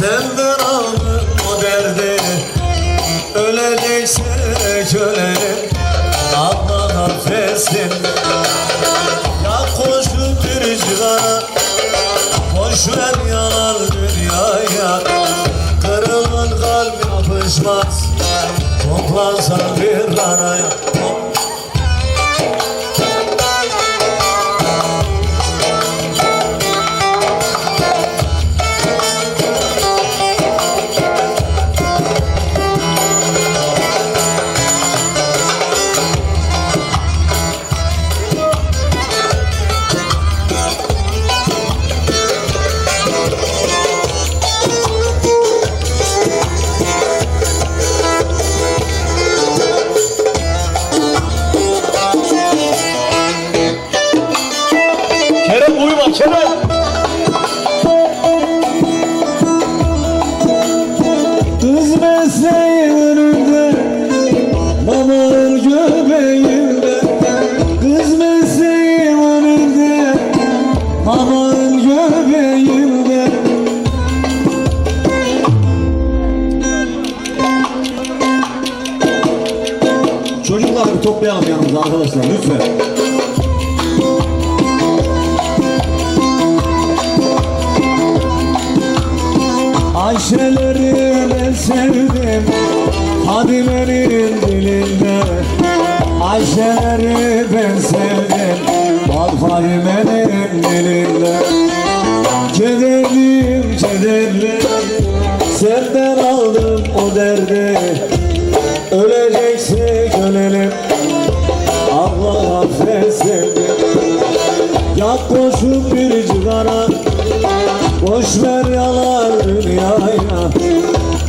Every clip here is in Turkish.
Senden aldım o derdi. Öleceksek ölelim Allah affetsin. Ya koşup bir cigara Boş ver yalan dünyaya. Kırılan kalp yapışmaz. Toplansan bir araya. Kerem Çocukları bir toplayalım yanımıza arkadaşlar lütfen. Ayşeleri ben sevdim Fadime'nin dilinde. Ayşeleri ben sevdim Bak Fadime'nin dilinde. Kederliyim kederli Koşup bir cigara Boş ver yalan dünyaya.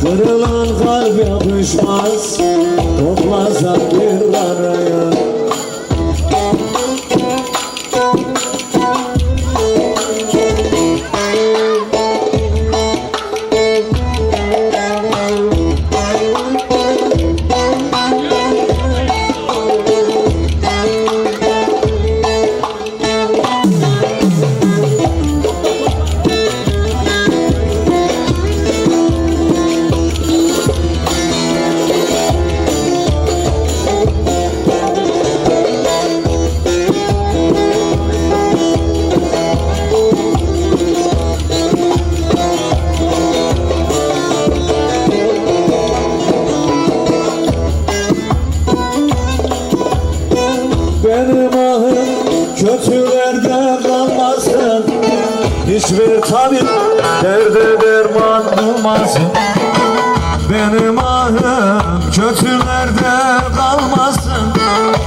Kırılan kalp yapışmaz Toplasan bir derman bulmasın Benim ahım kötülerde kalmasın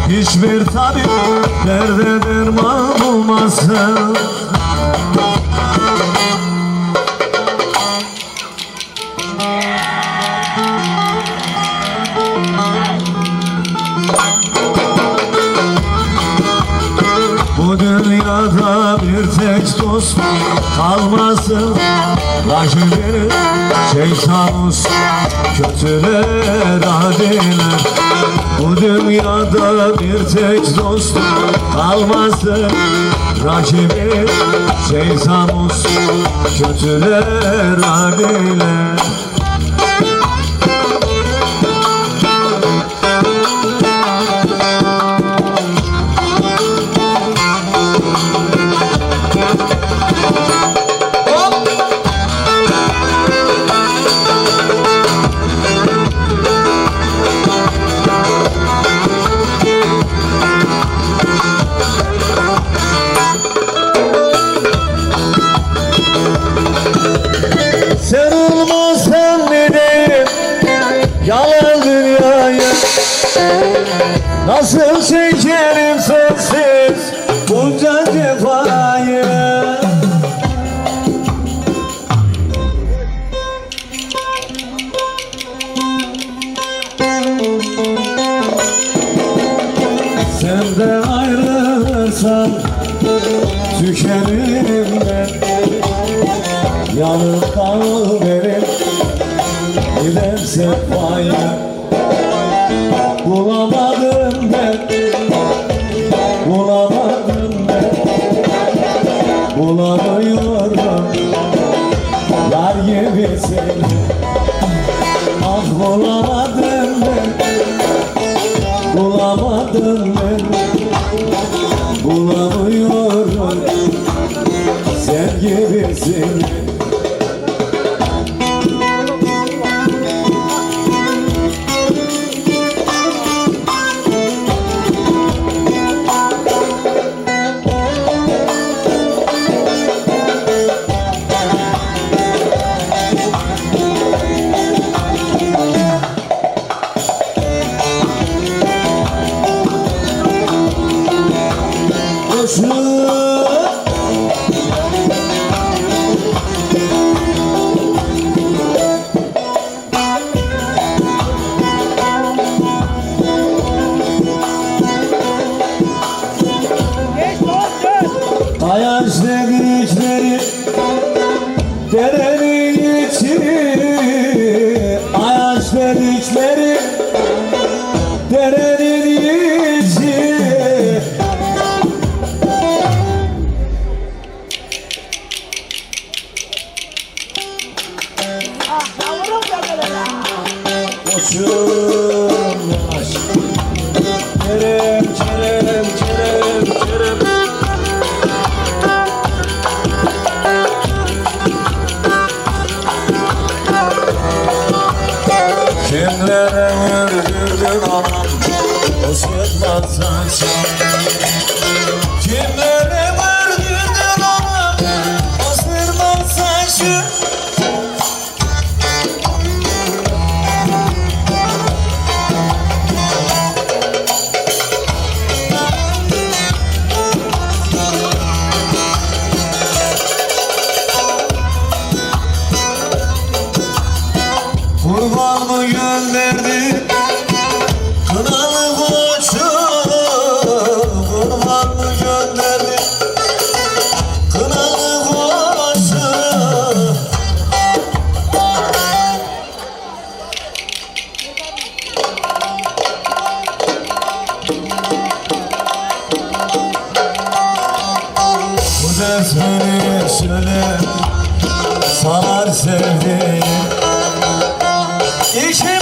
Hiçbir tabip derde derman bulmasın tek dost kalmasın. Rahimleri şeytanus kötüler adiler Bu dünyada bir tek dost kalmasın. Rakibi şeytanus kötüler adiler Nasıl çekerim sensiz Bunca cefayı? Senden ayrılsam Tükenirim ben. Yanıp kalırım Gidem sefaya Bulamadım Yar gibi seni. Ah bulamadım ben. Bulamadım ben. Bulamıyorum. Sen gibisin Koşun Ayaş dedikleri derenin içi Kurban mı gönderdi? Kınalı koçu Kurban mı gönderdi? Kınalı koçu. Bu dersleri söyle Sanar sevdiğim 제일 싫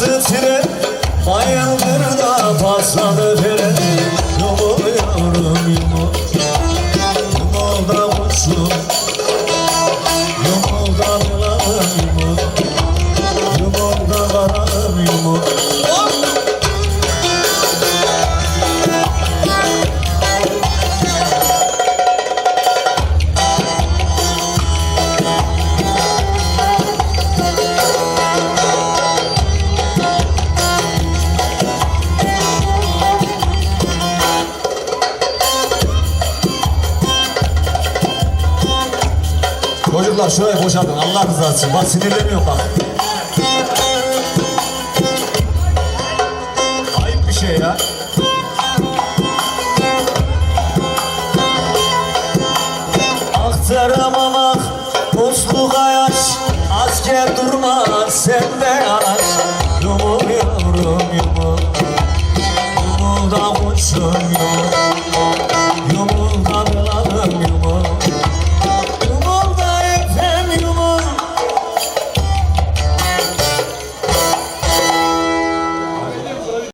Nasıl Çocuklar şurayı boşaltın Allah rızası için. Bak sinirleniyorum bak. Ayıp bir şey ya. Aktaramamak Musluk ayaş Asker durmaz sende yanaş Yumur yavrum yumur Yumur da yumur